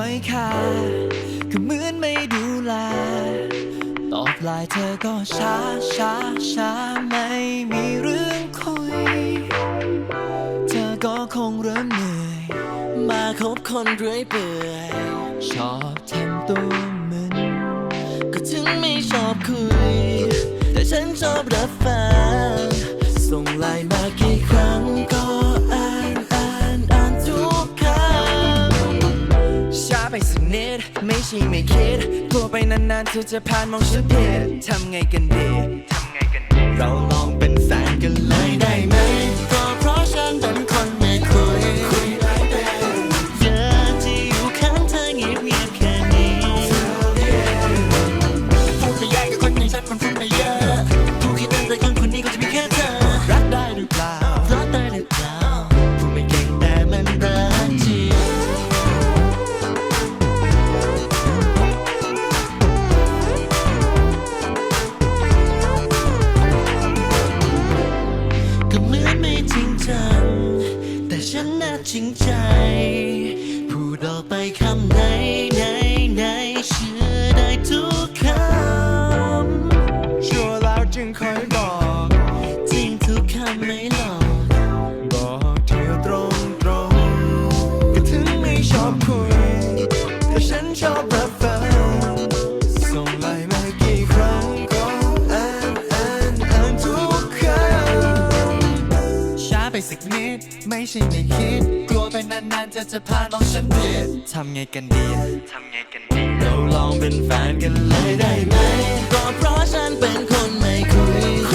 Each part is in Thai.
คอยค่าก็เหมือนไม่ดูแลตอบไลน์เธอก็ช้าช้าช้าไม่มีเรื่องคุย เธอก็คงเริ่มเหนื่อย มาคบคนเรื่อยเปื่อยชอบทำตัวมึนก็ถึงไม่ชอบคุย แต่ฉันชอบรับฟัง นานเธอจะผ่านมองฉันลิดทำไงกันดี เราลองเป็นแฟนกันเลยได้ไหม 精湛 ไปสักนิด ไม่ใช่ไม่คิด กลัวไปนานๆเธอจะพาน้องฉันผิดทำไงกันดีทำไงกันดีเราลองเป็นแฟนกันเลยได้ไหมก็เพราะฉันเป็นคนไม่คุย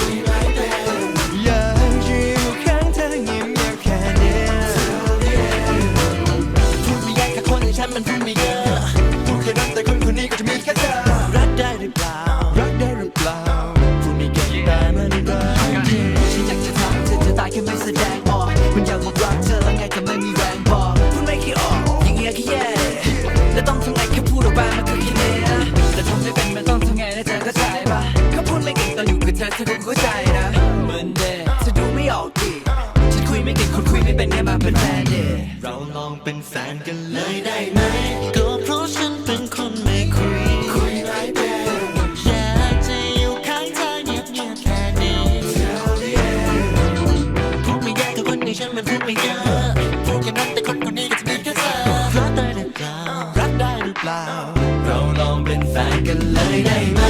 ฉันมันพูดไม่ ได้หรือเปล่า เราลองเป็นแฟนกันเลยได้ไหม